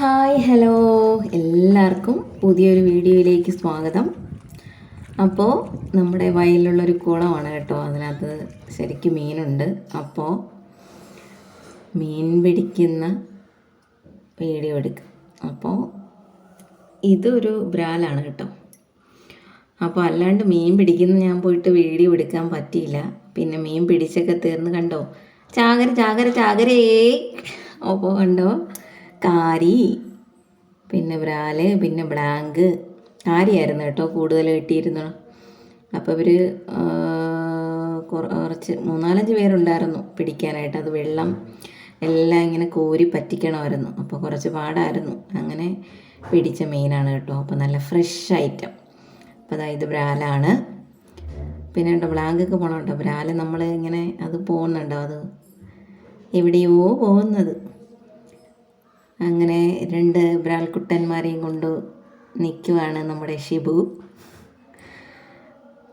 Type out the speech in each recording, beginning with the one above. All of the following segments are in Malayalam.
Hi hello. എല്ലാവർക്കും പുതിയൊരു വീഡിയോയിലേക്ക് സ്വാഗതം. അപ്പോൾ നമ്മുടെ വയലിലുള്ളൊരു കുളമാണ് കേട്ടോ. അതിനകത്ത് ശരിക്കും മീനുണ്ട്. അപ്പോൾ മീൻ പിടിക്കുന്ന വീഡിയോ എടുക്കും. അപ്പോൾ ഇതൊരു ബ്രാലാണ് കേട്ടോ. അപ്പോൾ അല്ലാണ്ട് മീൻ പിടിക്കുന്ന ഞാൻ പോയിട്ട് വീഡിയോ എടുക്കാൻ പറ്റിയില്ല. പിന്നെ മീൻ പിടിച്ചൊക്കെ തീർന്ന് കണ്ടോ? ചാകര ചാകര ചാകരേ. അപ്പോൾ കണ്ടോ? കാരി പിന്നെ ബ്രാൽ പിന്നെ ബ്ലാങ്ക് കാരിയായിരുന്നു കേട്ടോ കൂടുതൽ കിട്ടിയിരുന്നു അപ്പോൾ ഇവർ കുറച്ച് മൂന്നാലഞ്ച് പേരുണ്ടായിരുന്നു പിടിക്കാനായിട്ട്. അത് വെള്ളം എല്ലാം ഇങ്ങനെ കോരി പറ്റിക്കണമായിരുന്നു. അപ്പോൾ കുറച്ച് പാടായിരുന്നു. അങ്ങനെ പിടിച്ച മീനാണ് കേട്ടോ. അപ്പോൾ നല്ല ഫ്രഷ് ഐറ്റം അപ്പോൾ അതായത് ബ്രാലാണ് പിന്നെ കേട്ടോ ബ്ലാങ്കൊക്കെ പോകണം കേട്ടോ ബ്രാൽ നമ്മൾ ഇങ്ങനെ അത് പോകുന്നുണ്ടോ? അത് എവിടെയോ പോകുന്നത്. അങ്ങനെ രണ്ട് ബ്രാൽക്കുട്ടന്മാരെയും കൊണ്ട് നിൽക്കുവാണ് നമ്മുടെ ഷിബു.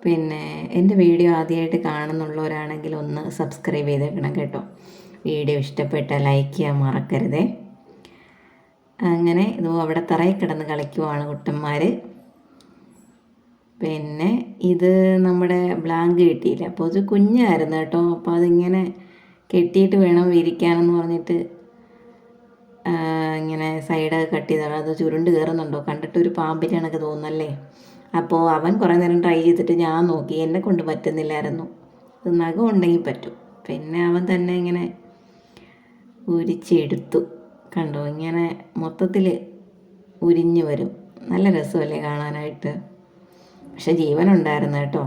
പിന്നെ എന്റെ വീഡിയോ ആദ്യമായിട്ട് കാണുന്നുള്ളവരാണെങ്കിൽ ഒന്ന് സബ്സ്ക്രൈബ് ചെയ്തേക്കണം കേട്ടോ. വീഡിയോ ഇഷ്ടപ്പെട്ട ലൈക്ക് ചെയ്യാൻ മറക്കരുതേ. അങ്ങനെ ഇത് അവിടെ തറയിൽ കിടന്ന് കളിക്കുവാണ് കുട്ടന്മാർ പിന്നെ ഇത് നമ്മുടെ ബ്ലാങ്ക് കിട്ടിയില്ല. അപ്പോൾ ഇത് കുഞ്ഞായിരുന്നു കേട്ടോ. അപ്പോൾ അതിങ്ങനെ കെട്ടിയിട്ട് വേണം വിരിക്കാനെന്ന് പറഞ്ഞിട്ട് ഇങ്ങനെ സൈഡ് കട്ട് ചെയ്താണ്. അത് ചുരുണ്ട് കയറുന്നുണ്ടോ കണ്ടിട്ട് ഒരു പാമ്പിന്റെ തോന്നുന്നല്ലേ? അപ്പോൾ അവൻ കുറേ നേരം ട്രൈ ചെയ്തിട്ട് ഞാൻ നോക്കി. എന്നെ കൊണ്ട് പറ്റുന്നില്ലായിരുന്നു. നഖം ഉണ്ടെങ്കിൽ പറ്റും. പിന്നെ അവൻ തന്നെ ഇങ്ങനെ ഉരിച്ചെടുത്തു. കണ്ടോ? ഇങ്ങനെ മൊത്തത്തിൽ ഉരിഞ്ഞു വരും. നല്ല രസമല്ലേ കാണാനായിട്ട്. പക്ഷെ ജീവനുണ്ടായിരുന്നു കേട്ടോ.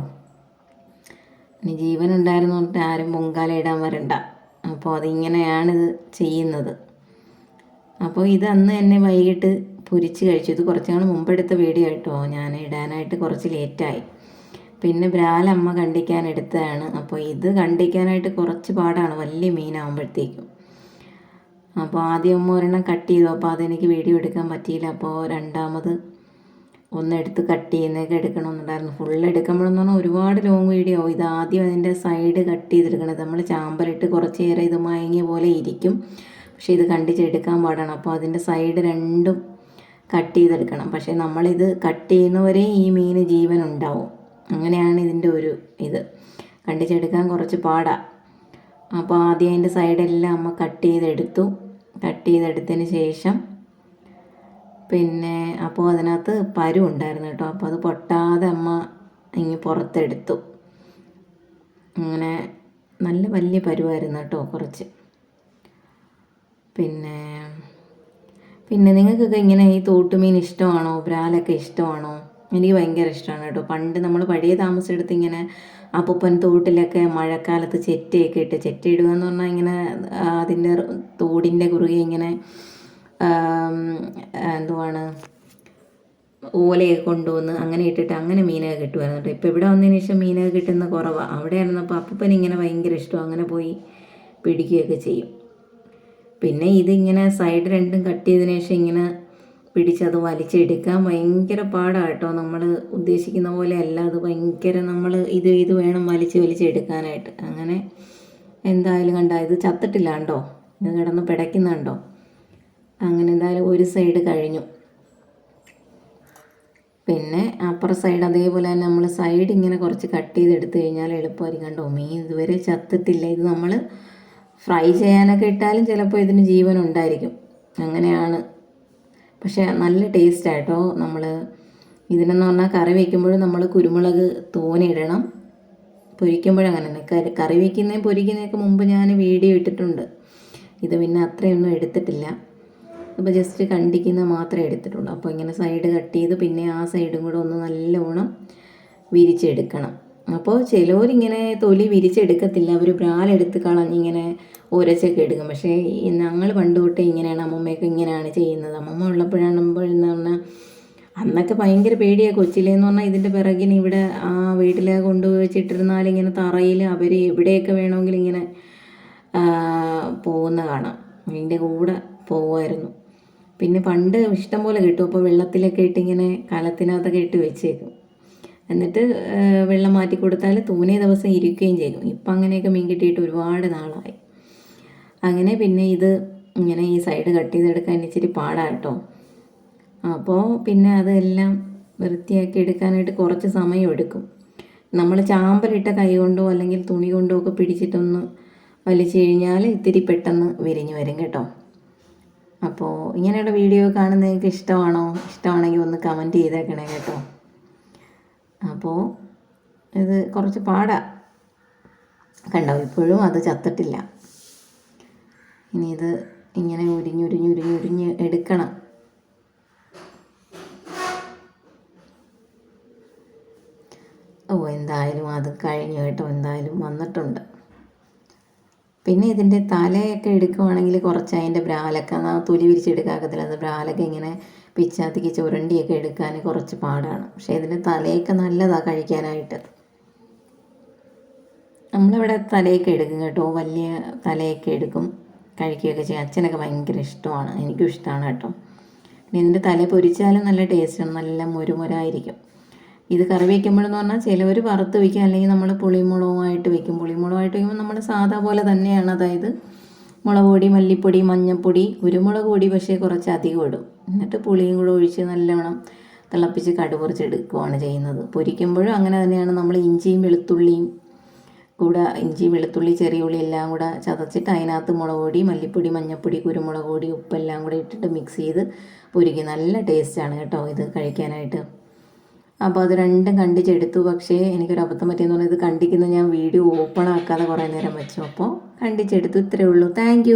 ഇനി ജീവനുണ്ടായിരുന്നു പറഞ്ഞിട്ട് ആരും പൊങ്കാല ഇടാൻ വരണ്ട. അപ്പോൾ അതിങ്ങനെയാണിത് ചെയ്യുന്നത്. അപ്പോൾ ഇത് അന്ന് തന്നെ വൈകിട്ട് പൊരിച്ച് കഴിച്ചു. ഇത് കുറച്ച് നാൾ മുമ്പെടുത്ത വീഡിയോ കേട്ടോ. ഞാൻ ഇടാനായിട്ട് കുറച്ച് ലേറ്റായി പിന്നെ ബ്രാലമ്മ കണ്ടിക്കാൻ എടുത്തതാണ്. അപ്പോൾ ഇത് കണ്ടിക്കാനായിട്ട് കുറച്ച് പാടാണ്. വലിയ മീനാകുമ്പോഴത്തേക്കും അപ്പോൾ ആദ്യം ഒരെണ്ണം കട്ട് ചെയ്തു. അപ്പോൾ അതെനിക്ക് വീഡിയോ എടുക്കാൻ പറ്റിയില്ല. അപ്പോൾ രണ്ടാമത് ഒന്ന് എടുത്ത് കട്ട് ചെയ്യുന്നതൊക്കെ എടുക്കണമെന്നുണ്ടായിരുന്നു. ഫുൾ എടുക്കുമ്പോഴെന്ന് പറഞ്ഞാൽ ഒരുപാട് ലോങ് വീഡിയോ ഇത് ആദ്യം അതിന്റെ സൈഡ് കട്ട് ചെയ്തെടുക്കണത്. നമ്മൾ ചാമ്പലിട്ട് കുറച്ച് നേരം ഇത് മയങ്ങിയ പോലെ ഇരിക്കും. പക്ഷേ ഇത് കണ്ടിച്ചെടുക്കാൻ പാടാണ്. അപ്പോൾ അതിന്റെ സൈഡ് രണ്ടും കട്ട് ചെയ്തെടുക്കണം. പക്ഷേ നമ്മളിത് കട്ട് ചെയ്യുന്നവരെ ഈ മീൻ ജീവൻ ഉണ്ടാവും. അങ്ങനെയാണ് ഇതിന്റെ ഒരു ഇത്. കണ്ടിച്ചെടുക്കാൻ കുറച്ച് പാടാണ് അപ്പോൾ ആദ്യം അതിന്റെ സൈഡെല്ലാം അമ്മ കട്ട് ചെയ്തെടുത്തു. കട്ട് ചെയ്തെടുത്തതിന് ശേഷം പിന്നെ അപ്പോൾ അതിനകത്ത് പരു ഉണ്ടായിരുന്നു കേട്ടോ. അപ്പോൾ അത് പൊട്ടാതെ അമ്മ ഇങ്ങ് പുറത്തെടുത്തു. അങ്ങനെ നല്ല വലിയ പരുവായിരുന്നു കേട്ടോ കുറച്ച്. പിന്നെ പിന്നെ നിങ്ങൾക്കൊക്കെ ഇങ്ങനെ ഈ തോട്ടുമീൻ ഇഷ്ടമാണോ? ബ്രാലൊക്കെ ഇഷ്ടമാണോ? എനിക്ക് ഭയങ്കര ഇഷ്ടമാണ് കേട്ടോ. പണ്ട് നമ്മൾ പഴയ താമസിച്ചെടുത്ത് ഇങ്ങനെ അപ്പൂപ്പൻ തോട്ടിലൊക്കെ മഴക്കാലത്ത് ചെറ്റയൊക്കെ ഇട്ട് ചെറ്റ ഇടുക എന്ന് പറഞ്ഞാൽ ഇങ്ങനെ അതിന്റെ തോടിന്റെ കുറുകെ ഇങ്ങനെ എന്തുവാണ് ഓലയൊക്കെ കൊണ്ടുവന്ന് അങ്ങനെ ഇട്ടിട്ട് അങ്ങനെ മീനൊക്കെ കിട്ടുമായിരുന്നു കേട്ടോ. ഇപ്പോൾ ഇവിടെ വന്നതിന് ശേഷം മീനൊക്കെ കിട്ടുന്ന കുറവാണ് അവിടെ ആയിരുന്നപ്പോൾ അപ്പൂപ്പൻ ഇങ്ങനെ ഭയങ്കര ഇഷ്ടം അങ്ങനെ പോയി പിടിക്കുകയൊക്കെ ചെയ്യും. പിന്നെ ഇതിങ്ങനെ സൈഡ് രണ്ടും കട്ട് ചെയ്തതിന് ശേഷം ഇങ്ങനെ പിടിച്ചത് വലിച്ചെടുക്കാൻ ഭയങ്കര പാടാണ് കേട്ടോ. നമ്മൾ ഉദ്ദേശിക്കുന്ന പോലെ അല്ല അത് ഭയങ്കര നമ്മൾ ഇത് ഇത് വേണം വലിച്ച് വലിച്ചെടുക്കാനായിട്ട് അങ്ങനെ എന്തായാലും കണ്ട ഇത് ചത്തിട്ടില്ല കണ്ടോ? ഇത് കിടന്ന് പിടയ്ക്കുന്നുണ്ടോ അങ്ങനെ എന്തായാലും ഒരു സൈഡ് കഴിഞ്ഞു. പിന്നെ അപ്പുറ സൈഡ് അതേപോലെ തന്നെ നമ്മൾ സൈഡ് ഇങ്ങനെ കുറച്ച് കട്ട് ചെയ്തെടുത്ത് കഴിഞ്ഞാൽ എളുപ്പമായിരിക്കും കണ്ടോ? മീൻ ഇതുവരെ ചത്തിട്ടില്ല. ഇത് നമ്മൾ ഫ്രൈ ചെയ്യാനൊക്കെ ഇട്ടാലും ചിലപ്പോൾ ഇതിന് ജീവൻ ഉണ്ടായിരിക്കും അങ്ങനെയാണ്. പക്ഷേ നല്ല ടേസ്റ്റായിട്ടോ നമ്മൾ ഇതിനെന്ന് പറഞ്ഞാൽ കറി വയ്ക്കുമ്പോഴും നമ്മൾ കുരുമുളക് തോനെ ഇടണം. പൊരിക്കുമ്പോഴും അങ്ങനെ തന്നെ കറി കറി വയ്ക്കുന്നതും പൊരിക്കുന്നതൊക്കെ മുമ്പ് ഞാൻ വീഡിയോ ഇട്ടിട്ടുണ്ട്. ഇത് പിന്നെ അത്രയൊന്നും എടുത്തിട്ടില്ല. അപ്പോൾ ജസ്റ്റ് കണ്ടിക്കുന്ന മാത്രമേ എടുത്തിട്ടുള്ളൂ. അപ്പോൾ ഇങ്ങനെ സൈഡ് കട്ട് ചെയ്ത് പിന്നെ ആ സൈഡും കൂടെ ഒന്ന് നല്ലോണം വിരിച്ചെടുക്കണം. അപ്പോൾ ചിലവരിങ്ങനെ തൊലി വിരിച്ചെടുക്കത്തില്ല. അവർ ബ്രാലെടുത്ത് കളഞ്ഞിങ്ങനെ ഉരച്ചൊക്കെ എടുക്കും. പക്ഷേ ഞങ്ങൾ പണ്ട് തൊട്ടേ ഇങ്ങനെയാണ്. അമ്മമ്മയൊക്കെ ഇങ്ങനെയാണ് ചെയ്യുന്നത്. അമ്മമ്മ ഉള്ളപ്പോഴാണ് പറഞ്ഞാൽ അന്നൊക്കെ ഭയങ്കര പേടിയാണ് കൊച്ചിലേന്ന് പറഞ്ഞാൽ ഇതിന്റെ പിറകിന് ഇവിടെ ആ വീട്ടിലെ കൊണ്ടുപോയി വെച്ചിട്ടിരുന്നാൽ ഇങ്ങനെ തറയിൽ അവർ എവിടെയൊക്കെ വേണമെങ്കിൽ ഇങ്ങനെ പോകുന്ന കാണാം. അതിന്റെ കൂടെ പോകുമായിരുന്നു പിന്നെ പണ്ട് ഇഷ്ടം പോലെ കിട്ടും. അപ്പോൾ വെള്ളത്തിലൊക്കെ ഇട്ടിങ്ങനെ കലത്തിനകത്തൊക്കെ ഇട്ട് വെച്ചേക്കും. എന്നിട്ട് വെള്ളം മാറ്റി കൊടുത്താൽ തൂനേ ദിവസം ഇരിക്കുകയും ചെയ്യും ഇപ്പം അങ്ങനെയൊക്കെ മീൻ കിട്ടിയിട്ട് ഒരുപാട് നാളായി. അങ്ങനെ പിന്നെ ഇത് ഇങ്ങനെ ഈ സൈഡ് കട്ട് ചെയ്തെടുക്കാൻ ഇച്ചിരി പാടാട്ടോ അപ്പോൾ പിന്നെ അതെല്ലാം വൃത്തിയാക്കി എടുക്കാനായിട്ട് കുറച്ച് സമയം എടുക്കും. നമ്മൾ ചാമ്പലിട്ട കൈ കൊണ്ടോ അല്ലെങ്കിൽ തുണി കൊണ്ടോ ഒക്കെ പിടിച്ചിട്ടൊന്ന് വലിച്ചു കഴിഞ്ഞാൽ ഇത്തിരി പെട്ടെന്ന് വിരിഞ്ഞു വരും കേട്ടോ. അപ്പോൾ ഇങ്ങനെയുള്ള വീഡിയോ കാണുന്നത് നിങ്ങൾക്ക് ഇഷ്ടമാണോ? ഇഷ്ടമാണെങ്കിൽ ഒന്ന് കമന്റ് ചെയ്തേക്കണേ കേട്ടോ. അപ്പോൾ ഇത് കുറച്ച് പാടാ. കണ്ടോ? ഇപ്പോഴും അത് ചത്തിട്ടില്ല. ഇനി ഇത് ഇങ്ങനെ ഉരിഞ്ഞുരിഞ്ഞുരിഞ്ഞുരിഞ്ഞ് എടുക്കണം. ഓ എന്തായാലും അത് കഴിഞ്ഞു കേട്ടോ. എന്തായാലും വന്നിട്ടുണ്ട്. പിന്നെ ഇതിന്റെ തലയൊക്കെ എടുക്കുവാണെങ്കിൽ കുറച്ച് അതിന്റെ ബ്രാലൊക്കെ തൊലി വിരിച്ചെടുക്കാക്കത്തില്ല അത് ബ്രാലൊക്കെ ഇങ്ങനെ പിച്ചാത്തിക്ക് ചുരണ്ടിയൊക്കെ എടുക്കാൻ കുറച്ച് പാടാണ്. പക്ഷേ ഇതിന്റെ തലയൊക്കെ നല്ലതാണ് കഴിക്കാനായിട്ട്. നമ്മളിവിടെ തലയൊക്കെ എടുക്കും കേട്ടോ. വലിയ തലയൊക്കെ എടുക്കും കഴിക്കുകയൊക്കെ ചെയ്യും. അച്ഛനൊക്കെ ഭയങ്കര ഇഷ്ടമാണ്. എനിക്കും ഇഷ്ടമാണ് കേട്ടോ. പിന്നെ ഇതിന്റെ തല പൊരിച്ചാലും നല്ല ടേസ്റ്റാണ് നല്ല മുരുമുരായിരിക്കും. ഇത് കറി വയ്ക്കുമ്പോഴെന്ന് പറഞ്ഞാൽ ചിലവർ വറുത്ത് വയ്ക്കുക അല്ലെങ്കിൽ നമ്മൾ പുളിമുളകുമായിട്ട് വയ്ക്കും. പുളിമുളകുമായിട്ട് വയ്ക്കുമ്പോൾ നമ്മൾ സാധാ പോലെ തന്നെയാണ്. അതായത് മുളക് പൊടി മല്ലിപ്പൊടി മഞ്ഞൾപ്പൊടി കുരുമുളക് പൊടി പക്ഷേ കുറച്ച് അധികം ഇടും. എന്നിട്ട് പുളിയും കൂടെ ഒഴിച്ച് നല്ലവണ്ണം തിളപ്പിച്ച് കടുപറിച്ചെടുക്കുകയാണ് ചെയ്യുന്നത്. പൊരിക്കുമ്പോഴും അങ്ങനെ തന്നെയാണ് നമ്മൾ ഇഞ്ചിയും വെളുത്തുള്ളിയും കൂടെ ഇഞ്ചി വെളുത്തുള്ളി ചെറിയ ഉള്ളി എല്ലാം കൂടെ ചതച്ചിട്ട് അതിനകത്ത് മുളക് പൊടി മല്ലിപ്പൊടി മഞ്ഞൾപ്പൊടി കുരുമുളക് പൊടി ഉപ്പെല്ലാം കൂടെ ഇട്ടിട്ട് മിക്സ് ചെയ്ത് പൊരിക്കും നല്ല ടേസ്റ്റാണ് കേട്ടോ ഇത് കഴിക്കാനായിട്ട്. അപ്പോൾ അത് രണ്ടും കണ്ടിച്ചെടുത്തു. പക്ഷേ എനിക്കൊരു അബദ്ധം പറ്റിയെന്ന് പറഞ്ഞാൽ ഇത് കണ്ടിക്കുന്ന ഞാൻ വീഡിയോ ഓപ്പൺ ആക്കാതെ കുറേ നേരം വെച്ചു. അപ്പോൾ കണ്ടിച്ചെടുത്തു. ഇത്രയേ ഉള്ളൂ. താങ്ക്